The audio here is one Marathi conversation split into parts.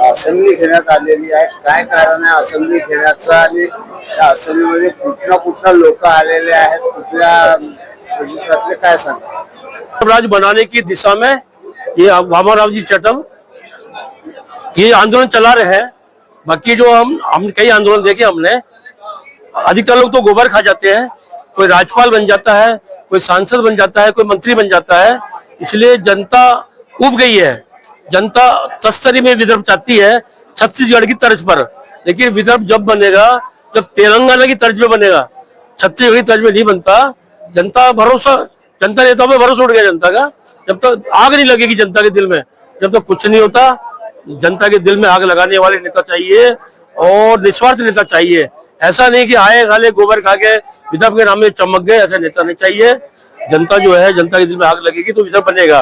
असेंब्ली घेण्यात आलेली आहे. काय कारण आहे असेंब्ली घेण्याचं? आणि त्या असेंब्लीमध्ये कुठनं कुठनं लोक राज बनाने की दिशा में ये वामाराव जी चटम, ये आंदोलन चला रहे हैं। बाकी जो हम हम कई आंदोलन देखे हमने। अधिकतर लोग तो गोबर खा जाते हैं। कोई राज्यपाल बन जाता है, कोई सांसद बन जाता है, कोई मंत्री बन जाता है। इसलिए जनता उब गई है। जनता तस्तरी में विदर्भ चाहती है छत्तीसगढ़ की तर्ज पर। लेकिन विदर्भ जब बनेगा, जब तेलंगाना की तर्ज में बनेगा, छत्तीसगढ़ की तर्ज में नहीं बनता, जनता भरोसा, जनता नेताओं पे भरोसा उठ गया जनता का। जब तक तो आग नहीं लगेगी जनता के दिल में, जब तक तो कुछ नहीं होता, जनता के दिल में आग लगाने वाले नेता चाहिए और निस्वार्थ नेता चाहिए। ऐसा नहीं कि आए खाले गोबर खा के विदर्भ के नाम में चमक गए, ऐसा नेता नहीं चाहिए। जनता जो है, जनता के दिल में आग लगेगी तो विदर्भ बनेगा।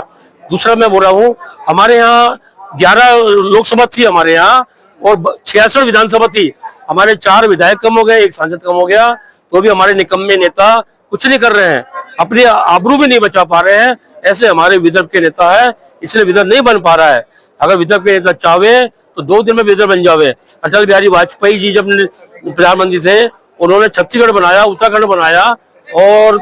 दूसरा मैं बोल रहा हूँ, हमारे यहाँ ग्यारह लोकसभा थी हमारे यहाँ, और छियासठ विधानसभा थी। हमारे चार विधायक कम हो गए, एक सांसद कम हो गया तो भी हमारे निकम्मे नेता कुछ नहीं कर रहे हैं। अपनी आबरू भी नहीं बचा पा रहे हैं, ऐसे हमारे विदर्भ के नेता है, इसलिए विदर्भ नहीं बन पा रहा है। अगर विदर्भ के नेता चाहे तो दो दिन में विदर्भ बन जावे। अटल बिहारी वाजपेयी जी जब प्रधानमंत्री थे, उन्होंने छत्तीसगढ़ बनाया, उत्तराखंड बनाया, और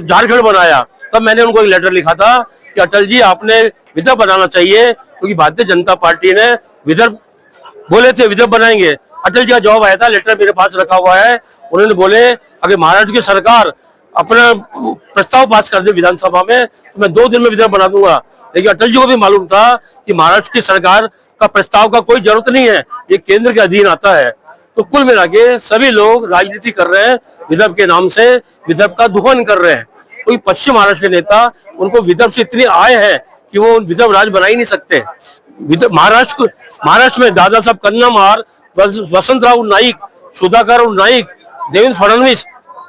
झारखंड बनाया। तब मैंने उनको एक लेटर लिखा था कि अटल जी, आपने विदर्भ बनाना चाहिए, क्योंकि भारतीय जनता पार्टी ने विदर्भ, बोले थे विदर्भ बनाएँगे। अटल जी का जवाब आया था लेटर मेरे पास रखा हुआ है। उन्होंने बोले, अगर महाराष्ट्र की सरकार अपना प्रस्ताव पास कर दे विधानसभा में तो मैं दो दिन में विदर्भ बना दूँगा। लेकिन अटल जी को भी मालूम था कि महाराष्ट्र की सरकार का प्रस्ताव का कोई ज़रूरत नहीं है, ये केंद्र के अधीन आता है। तो कुल मिला के सभी लोग राजनीति कर रहे हैं, विदर्भ के नाम से विदर्भ का दुहन कर रहे हैं। कोई पश्चिम महाराष्ट्र नेता उनको विदर्भ से इतनी आय है कि वो विदर्भ राज बना ही नहीं सकते। महाराष्ट्र महाराष्ट्र में दादा साहब कन्नामार वसंतराव नाईक, सुधाकर नाईक, देवेंद्र फडणवीस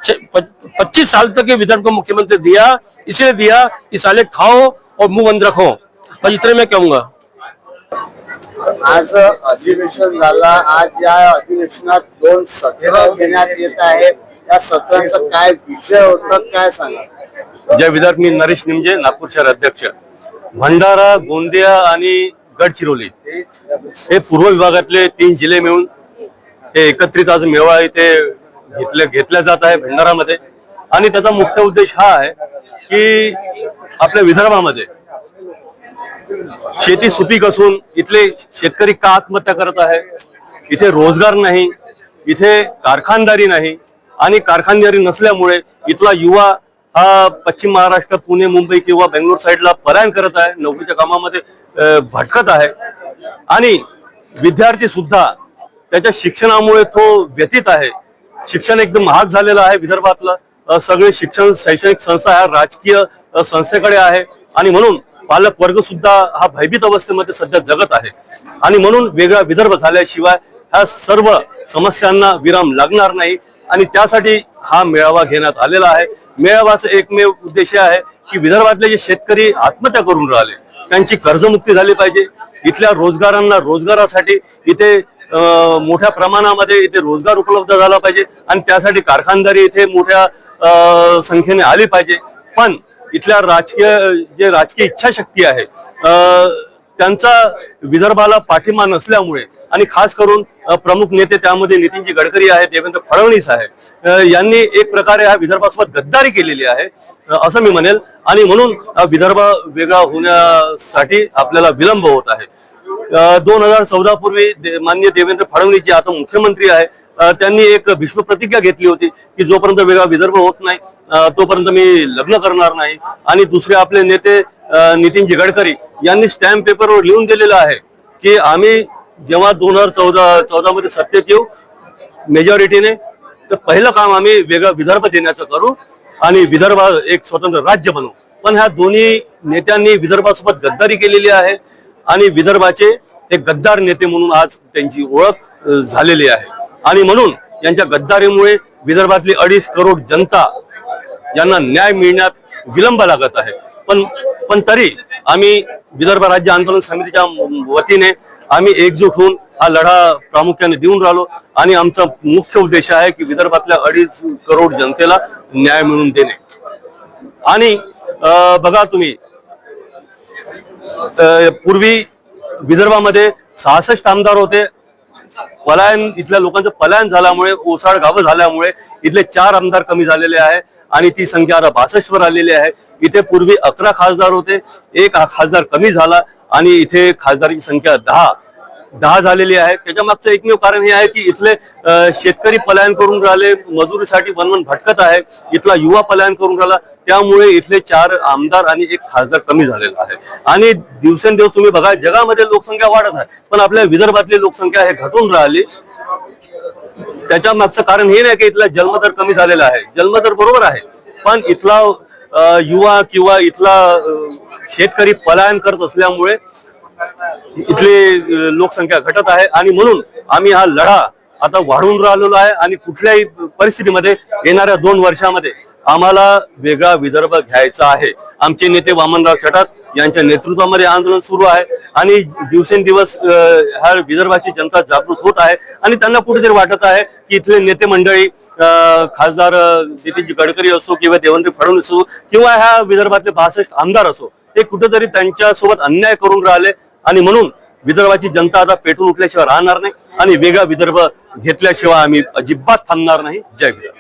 पच्चीस साल तक ये विदर्भ को मुख्यमंत्री दिया, इसलिए दिया कि साले खाओ और मुँह बंद रखो। बस इतने मैं कहूँगा। आज अधिवेशन आज या दोन सत्र या सत्रांचा काय विषय होता, काय सांगा? जय विदर्भ मी नरेश निमजे नागपूर शहर अध्यक्ष. भंडारा गोंदिया आणि गडचिरोली हे पूर्व विभागातले तीन जिल्हे मिळून हे एकत्रित आज मेळावा इथे घेतले घेतला जात आहे भंडारामध्ये. आणि त्याचा मुख्य उद्देश हा आहे की आपल्या विदर्भामध्ये शेती सुपीक असून इथले शेतकरी का आत्महत्या करत आहे? इथे रोजगार नाही इथे कारखानदारी नाही आणि कारखानदारी नसल्यामुळे इथला युवा हा पश्चिम महाराष्ट्र पुणे मुंबई किंवा बेंगलोर साईडला पलायन करत आहे. नोकरीच्या कामामध्ये भटकत आहे. आणि विद्यार्थी सुद्धा त्याच्या शिक्षणामुळे तो व्यतीत आहे. शिक्षण एकदम महाग झालेलं आहे विदर्भातलं. सगळे शिक्षण शैक्षणिक संस्था ह्या राजकीय संस्थेकडे आहे. आणि म्हणून पालक वर्ग सुद्धा हा भयभीत अवस्थेमध्ये सध्या जगत आहे. आणि म्हणून वेगळा विदर्भ झाल्याशिवाय ह्या सर्व समस्यांना विराम लागणार नाही. आणि त्यासाठी हा मेळावा घेण्यात आलेला आहे. मेळाव्याचा एकमेव उद्देश आहे की विदर्भातले जे शेतकरी आत्महत्या करून राहिले त्यांची कर्जमुक्ती झाली पाहिजे. इथल्या रोजगारांना रोजगारासाठी इथे मोठ्या प्रमाणामध्ये इथे रोजगार उपलब्ध झाला पाहिजे आणि त्यासाठी कारखानदारी इथे मोठ्या संख्येने आली पाहिजे. पण इथल्या राजकीय जे राजकीय इच्छाशक्ती आहे त्यांचा विदर्भाला पाठिंबा नसल्यामुळे आणि खास करून प्रमुख नेते त्यामध्ये नितीनजी गडकरी आहेत देवेंद्र फडणवीस आहेत. यांनी एक प्रकारे हा विदर्भासोबत गद्दारी केलेली आहे. असं मी म्हणेल. आणि म्हणून विदर्भ वेगळा होण्यासाठी आपल्याला विलंब होत आहे. दोन हजार चौदा पूर्वी दे- माननीय देवेंद्र फडणवीस जे आता मुख्यमंत्री आहे त्यांनी एक भीष्म प्रतिज्ञा घेतली होती की जोपर्यंत वेगळा विदर्भ होत नाही तोपर्यंत मी लग्न करणार नाही. आणि दुसरे आपले नेते नितीनजी गडकरी यांनी स्टॅम्प पेपरवर लिहून दिलेलं आहे की आम्ही जेव्हा दोन हजार चौदा चौदा मध्ये सत्तेत येऊ मेजॉरिटीने तर पहिलं काम आम्ही वेगळं विदर्भ देण्याचं करू आणि विदर्भ एक स्वतंत्र राज्य बनवू पण ह्या दोन्ही नेत्यांनी विदर्भासोबत गद्दारी केलेली आहे आणि विदर्भाचे एक गद्दार नेते म्हणून आज त्यांची ओळख झालेली आहे. आणि म्हणून यांच्या गद्दारीमुळे विदर्भातली अडीच करोड जनता यांना न्याय मिळण्यात विलंब लागत आहे. पण पण तरी आम्ही विदर्भ राज्य आंदोलन समितीच्या वतीने आम्ही एकजूट होऊन हा लढा प्रामुख्याने देऊन राहिलो. आणि आमचा मुख्य उद्देश आहे की विदर्भातल्या अडीच करोड जनतेला न्याय मिळवून देणे. आणि अं, बघा तुम्ही पूर्वी विदर्भामध्ये सहासष्ट आमदार होते. पलायन इथल्या लोकांचं पलायन झाल्यामुळे ओसाड गावं झाल्यामुळे इथले चार आमदार कमी झालेले आहे आणि ती संख्या आता बासष्ट वर आलेली आहे. इथे पूर्वी अकरा खासदार होते. एक खासदार कमी झाला. आणि इथे खासदारांची संख्या दहा दहा झालेली आहे. त्याच्या मागचं एकमेव कारण हे आहे की इथले शेतकरी पलायन करून राहिले मजुरीसाठी वनवन भटकत आहे इथला युवा पलायन करून राहिला. त्यामुळे इथले चार आमदार आणि एक खासदार कमी झालेला आहे. आणि दिवसेंदिवस तुम्ही बघा जगामध्ये लोकसंख्या वाढत आहे पण आपल्या विदर्भातली लोकसंख्या हे घटून राहिली. त्याच्या मागचं कारण हे नाही की इथला जन्मदर कमी झालेला आहे. जन्मदर बरोबर आहे पण इथला युवा किंवा इथला शेतकरी पलायन करत असल्यामुळे इथली लोकसंख्या घटत आहे. आणि म्हणून आम्ही हा लढा आता वाढून राहिलेलो आहे आणि कुठल्याही परिस्थितीमध्ये येणाऱ्या दोन वर्षामध्ये आम्हाला वेगळा विदर्भ घ्यायचा आहे. आमचे नेते वामनराव चटात यांच्या नेतृत्वामध्ये आंदोलन सुरू आहे. आणि दिवसेंदिवस ह्या विदर्भाची जनता जागृत होत आहे. आणि त्यांना कुठेतरी वाटत आहे की इथले नेते मंडळी अं, खासदार नितीनजी गडकरी असो किंवा देवेंद्र फडणवीस असो किंवा ह्या विदर्भातले बासष्ट आमदार असो ते कुठेतरी त्यांच्यासोबत अन्याय करून राहिले आणि म्हणून विदर्भाची जनता आता पेटून उठल्याशिवाय राहणार नाही आणि वेगळा विदर्भ घेतल्याशिवाय आम्ही अजिबात थांबणार नाही. जय विदर्भ.